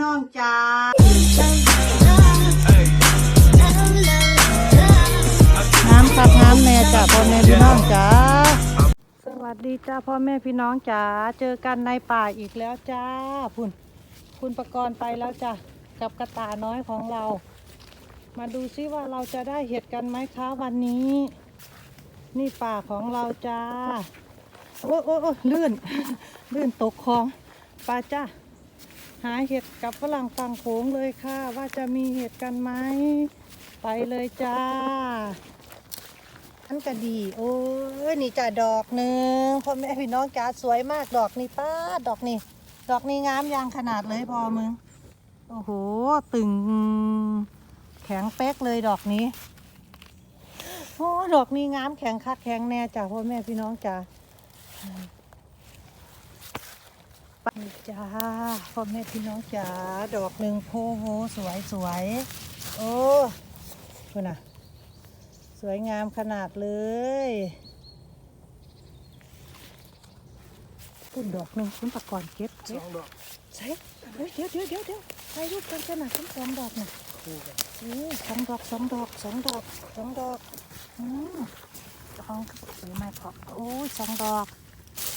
น้องจ้าน้ำครับน้ำแน่จ้าพ่อแม่พี่น้องจ้าสวัสดีจ้าพ่อแม่พี่น้องจ้าเจอกันในป่าอีกแล้วจ้าคุณคุณประกรณ์ไปแล้วจ้ากับกระต่าน้อยของเรา มาดูซิว่าเราจะได้เห็ดกันไหมคะวันนี้ นี่ป่าของเราจ้าโอ้โอ้โอ้ลื่น ลื่นตกคลองไปจ้า หาเห็ดกับฝรั่งฟังโขงเลยค่ะ ว่าจะมีเห็ดกันไหม ไปเลยจ้า อันก็ดี โอ้ยนี่จ้าดอกหนึ่งพ่อแม่พี่น้องจ้าสวยมากดอกนี่ป้าดดอกนี่ ดอกนี่งามยางขนาดเลยพอมึง โอ้โห ตึง แข็งเป๊กเลยดอกนี้โอ้ดอกนี้งามแข็งคักแข็งแน่จ้าพ่อแม่พี่น้องจ้า ไปจ้าพ่อแม่พี่น้องจ้าดอกหนึ่งโพโหสวยสวยโอ้คุณน่ะ สวยงามขนาดเลยคุณดอกหนึ่งคุณประกอบเก็บสเก็บองดอกใช่เฮ้ยเดี๋ยวเดี๋ยวเดี๋ยวเดี๋ยวถ่ายรูปกันขนาดทั้งสองดอกน่ะคู่กันโอ้สองดอกสองดอกสองดอกสองดอกอืมสองสวยไม่พอโอ้ยสองดอก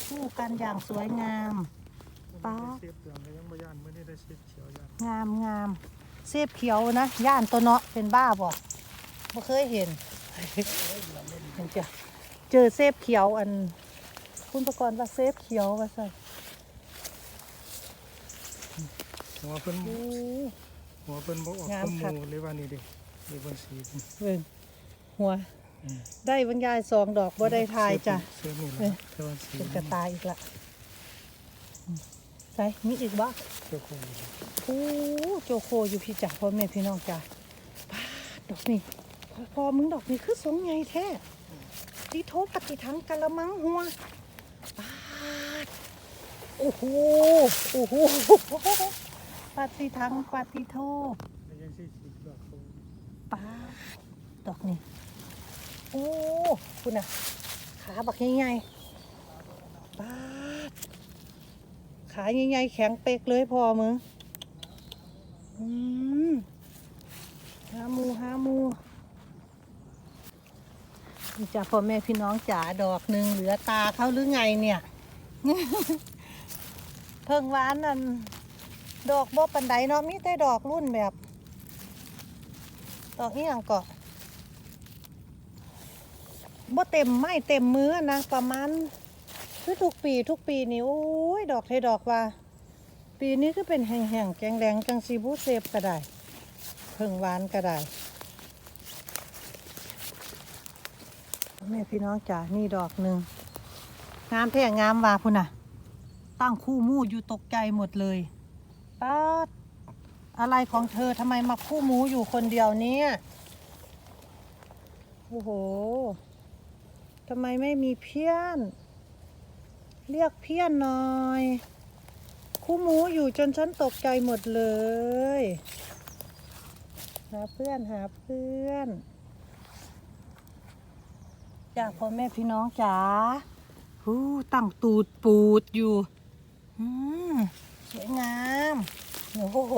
คู่กันอย่างสวยงาม ป๊าเสียบเหลืองก็ยังบ่ย่านไม่ได้ได้เสียบเขียวย่านงามงามเสพเขียวนะย่านตัวเนาะเป็นบ้าบ่ไม่เคยเห็นเห็นจ้ะเจอเสพเขียวอัน คุณประกรณ์ว่าเสพเขียวว่าใส่หัวเพิ่นโอ้หัวเพิ่นบ่ออกงามข้อครับมูลเลยว่านี่เด้นี่เพิ่นสีเพิ่นเบิ่งหัว ได้บรรยายสองดอกบ่ได้ทายจ้ะเสื้อนี่แหเอ้ละยแต่ว่าสีเป็นกระตายอีกละอืมใส่มีอีกบ่เสื้อคโอ้โจโคอยู่พี่จ๋าพ่อแม่พี่น้องจ้าปาดอกนี่พอพอมึงดอกนี่คือสงไงแท้ตีโทปฏิทังกะละมังหัวปาโอ้โหโอ้โหปฏิทังปฏิโทแต่ยังสิสีดอกเขาปาดอกนี่โอ้คุณน่ะขาบักใหญ่ๆปา ขาใหญ่ๆแข็งเป๊กเลยพอมึงอืมหามูห้ามูนี่จ้ะพ่อแม่พี่น้องจ๋าดอกหนึ่งเหลือตาเขาหรือไงเนี่ย เพิ่งหวานนั่นดอกบ่ปันไดเนาะมีแต่ดอกรุ่นแบบ ดอกนี้อย่างเกาะบ่เต็มไม่เต็มมือนะประมาณ คือทุกปีทุกปีนี่โอ้ยดอกเทดอกว่า ปีนี้ก็เป็นแห้งๆแกงแดงจังซีบูเซฟก็ได้เพิ่งหวานก็ได้แม่พี่น้องจ๋านี่ดอกหนึ่งงามแท้งามว่าพุ่นน่ะ ตั้งคู่มูอยู่ตกใจหมดเลยป้าอะไรของเธอทำไมมาคู่หมูอยู่คนเดียวเนี่ยโอ้โหทำไมไม่มีเพี้ยน เรียกเพี้ยนหน่อยคู่หมูอยู่จนฉันตกใจหมดเลย หาเพื่อนหาเพื่อนจ้าพ่อแม่พี่น้องจ๋าหูตั้งตูดปูดอยู่อืมสวยงามโอ้โห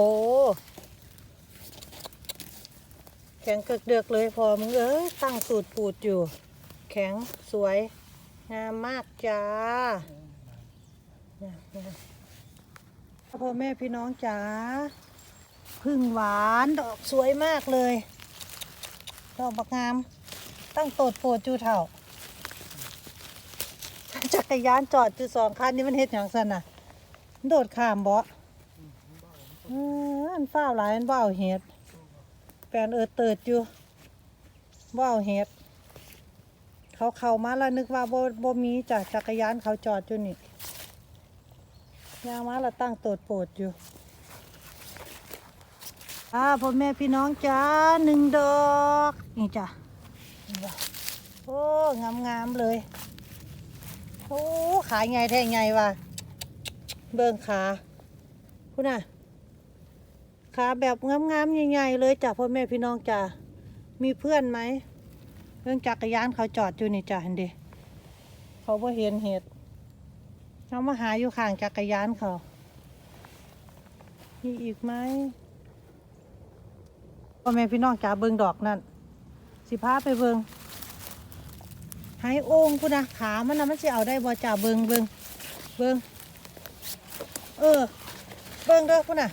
แข็งเกือกเดือกเลยพอมึงเอ้ยตั้งตูดปูดอยู่ แข็งสวย งามมากจ้าพ่อแม่พี่น้องจ๋าพึ่งหวานดอกสวยมากเลย ดอกบักงาม ตั้งโตดโปดจูเถ่าจักรยานจอดจูสองคันนี่มันเฮ็ดอย่างสันน่ะ โดดข้ามบ่ออันฟ้าหลายอันบ่าเฮ็ดแปลนเออเติดอยู่บ่าเฮ็ด เขาเข้ามาแล้วนึกว่าบ่บ่มีจ้ะจักรยานเขาจอดอยู่นี่ยางมาเราตั้งโตดโปดอยู่อ่าพ่อแม่พี่น้องจ้าหนึ่งดอกนี่จ้ะโอ้งามงามเลยโอ้ขาใหญ่แท้ใหญ่ว่ะเบิ่งขาคุณน่ะขาแบบงามงามๆใหญ่ๆเลยจ้ะพ่อแม่พี่น้องจ้ะมีเพื่อนไหม เรื่องจักรยานเขาจอดอยู่นี่จ้ะเห็นดิเขาบ่เห็นเหตุเขามาหาอยู่ข้างจักรยานเขา มีอีกไหมพ่อแม่พี่น้องจ๋าเบิงดอกนั่น สิพาไปเบิงหายโอ่งคุณนะขามันนะมันสิเอาได้บ่จ่าเบิงเบิงเบิงเออ เบิงเด้อคุณนะ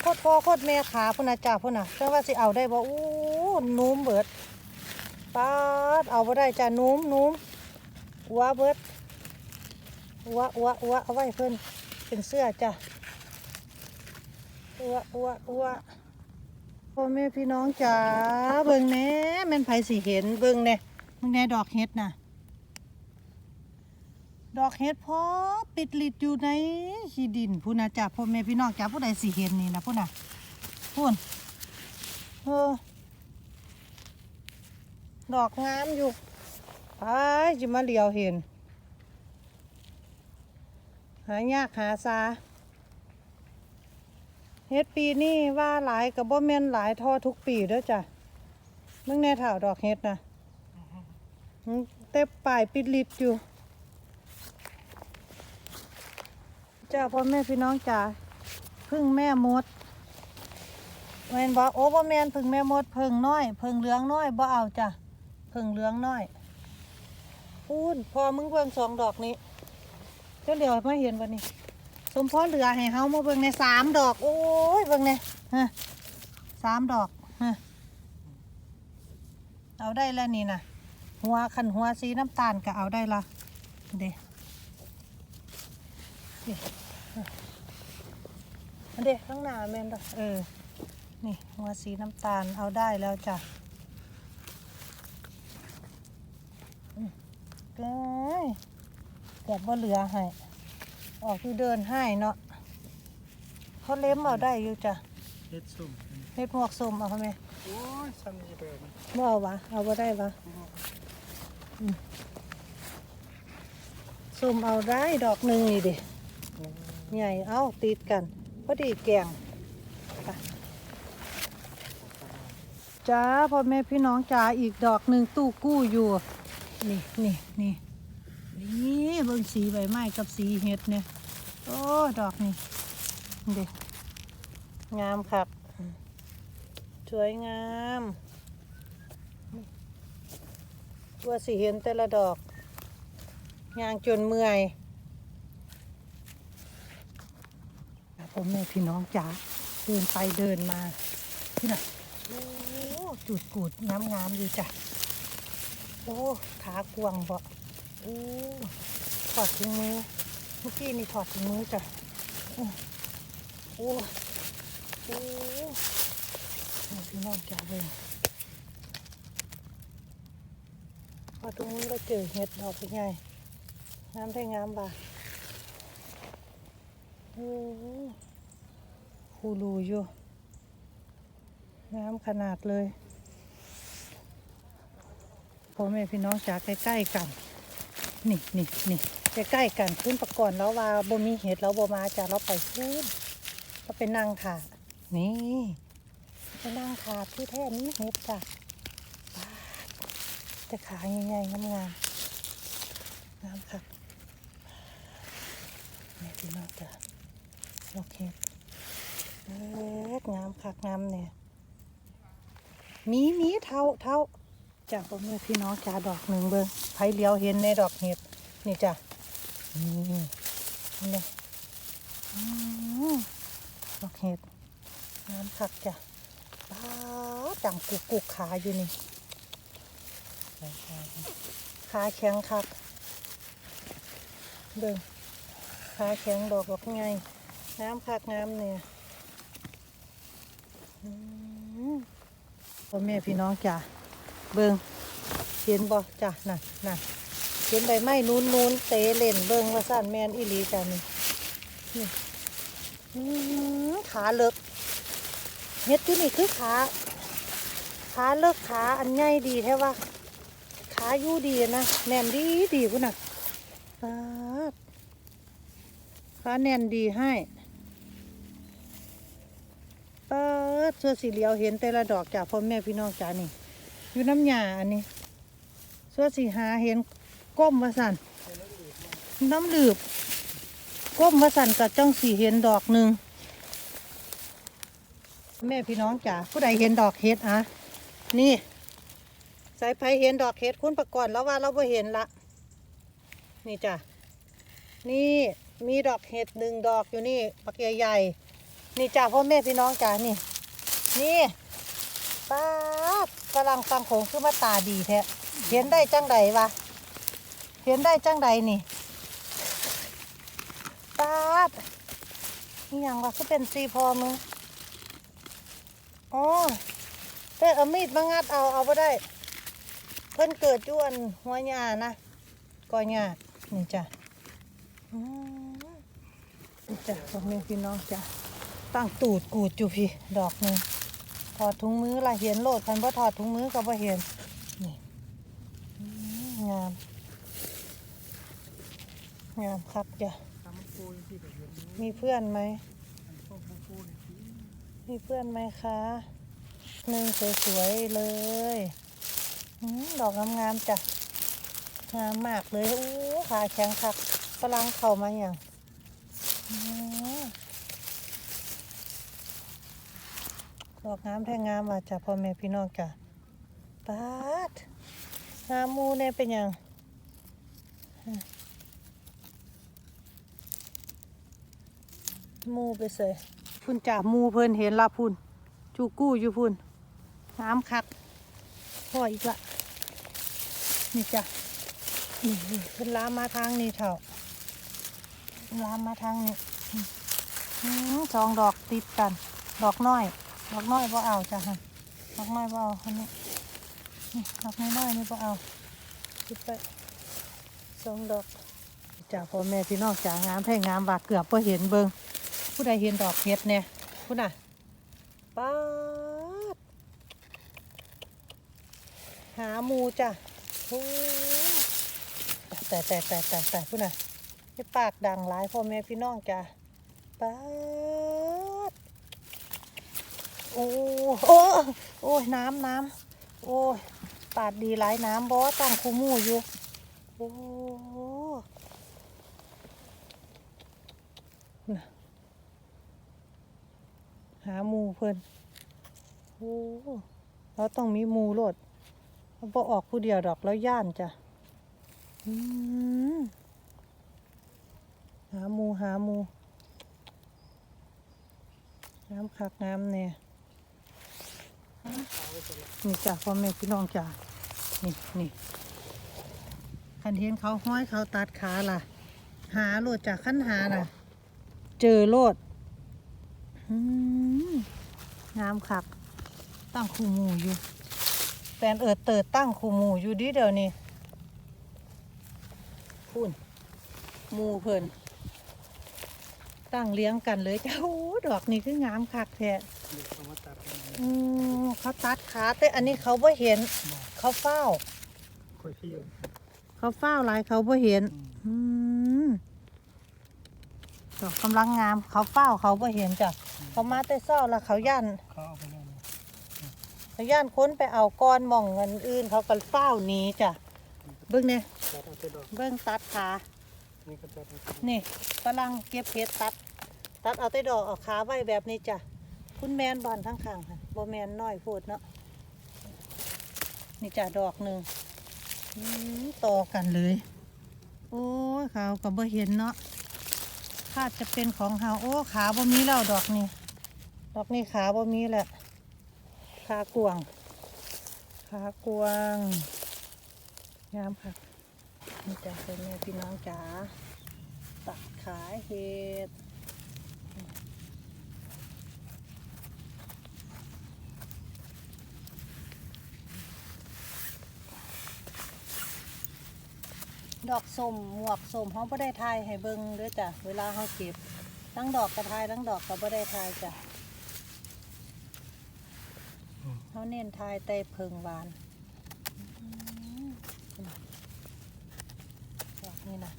โคตรพ่อโคตรแม่ขาพุ่นนะจ่าพุ่นนะเชื่อว่าสิเอาได้บ่อู้นุ่มเบิด ปาดเอาบ่ได้จ้านุ่มนุ่มอัวเบิดอัวอัวอัวเอาไว้เพิ่อนเป็นเสื้อจ้ะอัวอัวอัวพ่อแม่พี่น้องจ๋าเบิ่งแน่แม่นไผสิเห็นเบิ่งแน่มึงแน่ดอกเฮ็ดน่ะ ดอกเห็ดพอปิดลิดอยู่ในขี้ดินพูนนะจ้ะพ่อแม่พี่น้องจ้ะผู้ใดสิเห็นนี่นะพูนน่ะพูนเออ ดอกงามอยู่ไปจะมาเหลียวเห็น หายากหาซาเฮ็ดปีนี้ว่าหลายกับบ่แม่นหลายเทอทุกปีเด้อจ้ะมึงแน่ถ่าวดอกเฮ็ดนะเต็บป่ายปิดลิดอยู่จ้าพ่อแม่พี่น้องจ๋าพึ่งแม่มดแมนบอกโอ้พ่อแมนพึ่งแม่มดพึ่งน้อยพึ่งเหลืองน้อยบ่เอาจ้ะ พึ่งเหลืองน้อยพูนพอมึงเบิ่งสองดอกนี้เจ้าเหลียวมาเห็นวันนี้ สมพรเหลือให้เฮามาเบิ่งในสามดอก โอ้ยเบิ่งในฮะสามดอกฮะเอาได้แล้วนี่นะหัวขันหัวสีน้ำตาลก็เอาได้ละเด้อันเด็กข้างหน้าแม่นดอกเออ นี่หัวสีน้ำตาลเอาได้แล้วจ้ะอืม เอ้ยเกือบว่าเหลือให้ ออกที่เดินให้เนาะเขาเล็มเอาได้อยู่จ้ะเฮ็ดส้มเฮ็ดหมวกส้มเอาไหมโอ้ยซ้ำนี่เด้อมันบ่เอาวะเอาบ่ได้วะอืมส้มเอาได้ดอกหนึ่งนี่ดิใหญ่เอาติดกันพอดีแกงไปจ้าพ่อแม่พี่น้องจ้าอีกดอกหนึ่งตู้กู้อยู่ นี่นี่นี่นี่เบิ่งสีใบไม้กับสีเห็ดเนี่ยโอ้ดอกนี่เด็กงามครับสวยงามตัวสีเห็นแต่ละดอกยางจนเมื่อยผมแม่พี่น้องจ๋าเดินไปเดินมาที่ไหนะโอ้จุดกูดงามๆอยู่จ้ะ โอ้ ขากวงบ่โอ้ถอดถุงมือ เมื่อกี้นี่ถอดถุงมือจ้ะโอ้โอ้โอ้พี่น้องจ๋าเลยพอตรงนี้ก็เจอเห็ดดอกเป็นไงงามได้งามบ่าโอ้ฮูลูอยู่น้ำขนาดเลย พ่อแม่พี่น้องจากใกล้ๆกัน นี่นี่นี่ใกล้ๆกันขึ้นประกอนแล้วว่าบ่มีเห็ดแล้วบ่มาจากเราไปขึ้นก็เป็นนางขานี่เป็นนางขาที่แท้นี้เห็ดจ้ะป๊าดแต่ขาใหญ่ๆงามๆงามค่ะแม่พี่น้องจ้ะโอเคเอ็ดงามคักงามเนี่ยมีมีเท่าเท่า จาพ่อแม่พี่น้องจ้าดอกหนึ่งเบิ้งไผเลี้ยวเห็นในดอกเห็ดนี่จ้ะนี่นี่ดอกเห็ดงามคักจ้ะป้าจังกุกกุกขาอยู่นี่ขาแข็งคักเบิ้งขาแข็งดอกดอกไงน้ำคักน้ำเนี่ยอืมพ่อแม่พี่น้องจ้ะ เบิงเห็นบ่จ้ะน่ะน่ะเห็นใบไม้นู้นนู้นเตะเล่นเบิงว่าสั้นแมนอีหลีจ้ะนี่ขาเลิกเฮ็ดที่นี่คือขาขาเลิกขาอันใหญ่ดีแท้ว่าขาอยู่ดีนะแน่นดีดีพุ่นน่ะขาแน่นดีให้เปิดเสื้อสีเหลียวเห็นแต่ละดอกจากพ่อแม่พี่น้องจ้านี่ อยู่น้ำยาอันนี้สื้อสีหาเห็นก้มมาสันน้ำหลืบก้มมาสันกับจ้องสีเห็นดอกหนึ่งแม่พี่น้องจ๋าผู้ใดเห็นดอกเห็ดอะนี่ สายไฟเห็นดอกเห็ดคุณประกอบแล้วว่าเราไ่เห็นละ นี่จ้ะนี่มีดอกเห็ดหนึ่งดอกอยู่นี่ปักใหญ่ๆนี่จ้ะพ่อแม่พี่น้องจ๋านี่ นี่ ป้าดกำลังฟังโขงคือมาตาดีแท้เห็นได้จังใดวะเห็นได้จังใดนี่ป้าดนี่ยังวะก็เป็นซีพอมึงอ๋อแต่เอามีดมางัดเอาเอาไ่ได้ เพิ่นเกิดจวนหัวหญ้านะกอหญ้านี่จ้ะนี่จ้ะพ่อแม่พี่น้องจ้ะตั้งตูดกูดอยู่พี่ ดอกหนึ่ง ถอดถุงมือละเห็นโลดคันบ่ถอดถุงมือก็บ่เห็นนี่อืมงามงามครับจ้ะทำปูที่แบบนี้มีเพื่อนไหมทำพวกปูนี่ที่มีเพื่อนไหมคะหนึ่งสวยๆเลยอืมดอกงามๆจ้ะงามมากเลยอู้ขาแข็งคักกำลังเข้ามาอย่างอืม ดอกงามแท้งามอะจ้ะพ่อแม่พี่น้องจ้ะปาดงามมูเนี่ยเป็นย่างหมูไปเสยพุ่นจ่าหมูเพิ่นเห็นละพุ่นจูกู้อยู่พุ่นน้ำคักพ่ออีกละนี่จ้ะเพิ่นลามมาทางนี้เถ่าลามมาทางนี้สองดอกติดกัน ดอกน้อย ดอกน้อยบ่เอาจ้ะฮะดอกน้อยบ่เอาคนนี้นี่ดอกน้อยๆนี่บ่เอาติดไปสองดอกจ้าพ่อแม่พี่น้องจ๋างามแท้งามว่าเกือบบ่เห็นเบิงผู้ใดเห็นดอกเห็ดเนี่ยผู้น่ะป้าดหาหมูจ้ะโอ้แต่แต่แต่แต่แต่พูดน่ะให้ปากดังหลายพ่อแม่พี่น้องจ้ะป๊าด อ้โอ้โอ้ยน้ำน้ำโอ้ยปาดดีหลายน้ำบอตั้งคูมูอยู่โอ้หาหมูเพิ่นโอ้เราต้องมีหมูโลดเราบ่ออกผู้เดียวดอกแล้วย่านจ้ะหาหมูหาหมูน้ำคักน้ำเนี่ย นี่จ้ะพ่อแม่พี่น้องจ้ะนี่นี่คันเห็นเขาห้อยเขาตัดขาล่ะ หาโลดจากขั้นหาน่ะ เจอโลดงามคัก ตั้งคูหมูอยู่แฟนเอิดเติดตั้งคูหมูอยู่ดิเดี๋ยวนี้พุ่นหมูเพิ่น ตั้งเลี้ยงกันเลยจ้าโอ้ดอกนี่คืองามคักแท้เด็กเขามาตัดกันอืมเขาตัดขาแต่อันนี้เขาบ่เห็น เขาเฝ้าค่อยที่อยู่เขาเฝ้าหลายเขาบ่เห็น อืมดอกกำลังงามเขาเฝ้าเขาบ่เห็นจ้ะเขามาแต่เศร้าแล้วเขาย่านเขาเอาไปแล้วนะเขาย่านค้นไปเอาก้อนหม่องเงินอื่น เขาก็เฝ้าหนี้จ้ะเบิ่งเนี่ยตัดเอาแต่ดอกเบิ่งตัดขา นี่ก็ตัดเอาแต่นี่กำลังเก็บเพชรตัด ตัดเอาแต่ดอกเอาขาไว้แบบนี้จ้ะคุณแมนบอนทั้งข้างค่ะบ่แมนน้อยโพดเนาะนี่จ้ะดอกหนึ่งต่อกันเลย โอ้ขาก็บ่เห็นเนาะคาดจะเป็นของเฮาโอ้ขาบ่มีแล้วดอกนี้ดอกนี้ขาบ่มีแหละขากวางขากวางงามค่ะ นี่จ้ะเป็นแม่พี่น้องจ๋าตัดขายเห็ดดอกส้มหมวกส้มเขาไ่ได้ทายให้เบิ่งเด้อจ้ะเวลาเขาเก็บทั้งดอกกระทายทั้งดอกก็บ่ได้ทายจ้ะเขาเน้นทายแต่เพิงหวานอืมดอก นี่นะ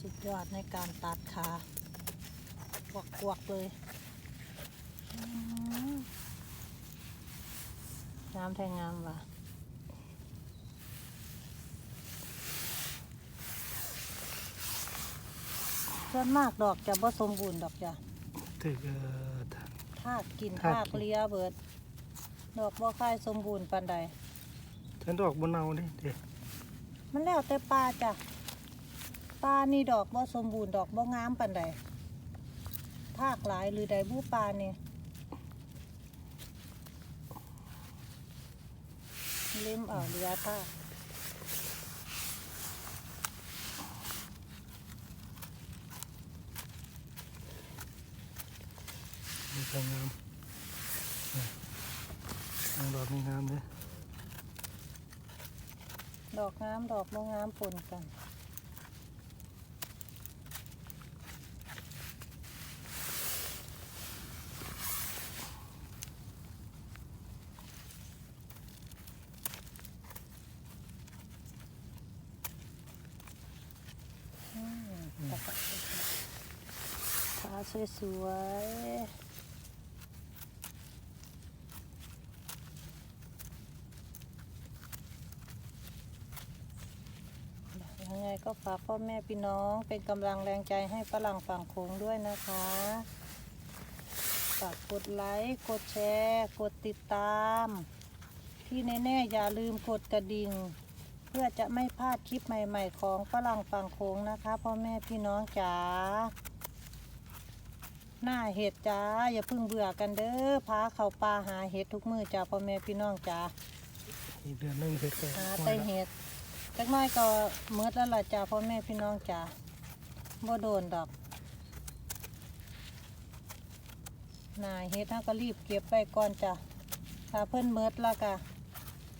สุดยอดในการตัดขาควักควักๆเลยอืมงามแทงงามว่ะส่วนมากดอกจะบ่สมบูรณ์ดอกจ้ะถึงเอ่อทางทากกินทากภาคเลียเบิด ดอกบ่ค่ายสมบูรณ์ปานใดฉันดอกบนเอาดิเด็กมันแล้วแต่ปลาจ้ะ ปลานี่ดอกบ่สมบูรณ์ดอกบ่งามปานใดภาคหลายหรือใดบูปลานี่เล่มเอาเรือท่ากมีสวยงามเนี่ยทางดอกมีงามเลยดอกงามดอกบ่งามปนกัน อืมตะกะขา สวยๆยังไงก็ฝากพ่อแม่พี่น้องเป็นกำลังแรงใจให้ฝรั่งฝั่งโขงด้วยนะคะ ฝากกดไลค์ กดแชร์ กดติดตาม ที่แน่ๆอย่าลืมกดกระดิ่งเพื่อจะไม่พลาดคลิปใหม่ ๆ ของฝรั่งฝั่งโค้งนะคะพ่อแม่พี่น้องจ๋า หน้าเห็ดจ้าอย่าเพิ่งเบื่อกันเด้อพาเขาปลาหาเห็ดทุกมือจ้าพ่อแม่พี่น้องจ๋าอีกเดือนหนึงเสร็จก็หาหมแต่ดละเห็ดจักหน้อยก็เมืดแล้วล่ะจ้าพ่อแม่พี่น้องจ๋าบ่โดนดอกหน้าเห็ดเราก็รีบเก็บไปก่อนจ้ะถ้าเพิ่นเมืดแล้วก็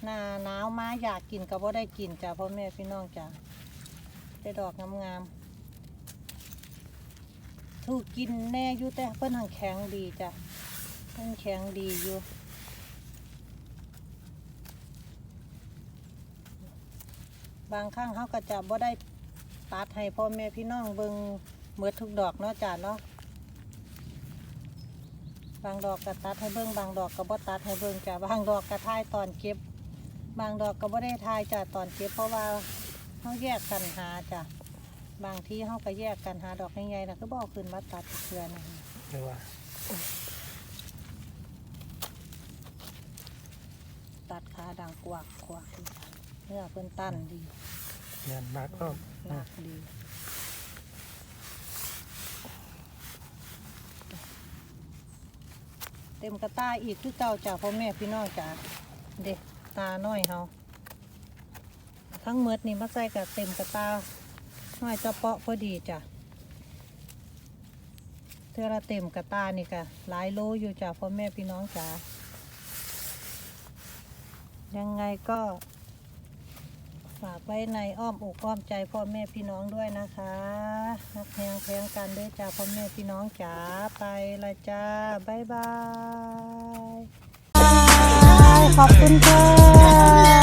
หน้าหนาวมาอยากกินก็บ่ได้กินจ้าพ่อแม่พี่น้องจ๋าได้ดอกงามๆ ถูกกินแน่อยู่แต่เพิ่นหังแข็งดีจ้ะเพิ่นแข็งดีอยู่บางครั้งเขาก็จะบ่ได้ตัดให้พ่อแม่พี่น้องเบิงเมือทุกดอกเนาะจ้ะเนาะบางดอกก็ตัดให้เบิ่งบางดอกก็บ่ตัดให้เบิ่งจ้ะบางดอกก็ทายตอนเก็บ บางดอกก็บ่ได้ทายจ้ะตอนเก็บเพราะว่าเขาแยกกันหาจ้ะ บางที่เขาก็แยกกันหาดอกใหญ่ๆนะก็บอกขึ้นมาตัดเพื่อนนะคะเรียกว่าตัดขาดังกวักกวักดีค่ะเนื้อเพิ่นตั้นดีเงินมากก็หนักดีเต็มกระต้ายอีกคือเก่าจ้ะพ่อแม่พี่น้องจ้ะเด็กตาน้อยเฮาทั้งเมดนี่มาใส่กับเต็มกระตา น้อยจะเปาะพอดีจ้ะเท่าละเต็มกระตานี่กะหลายโลอยู่จ้ะพ่อแม่พี่น้องจ้ะยังไงก็ฝากไว้ในอ้อมอกอ้อมใจพ่อแม่พี่น้องด้วยนะคะรักแพงแพงกันด้วยจ้าพ่อแม่พี่น้องจ๋าไปละจ้าบ๊ายบาย ขอบคุณค่ะ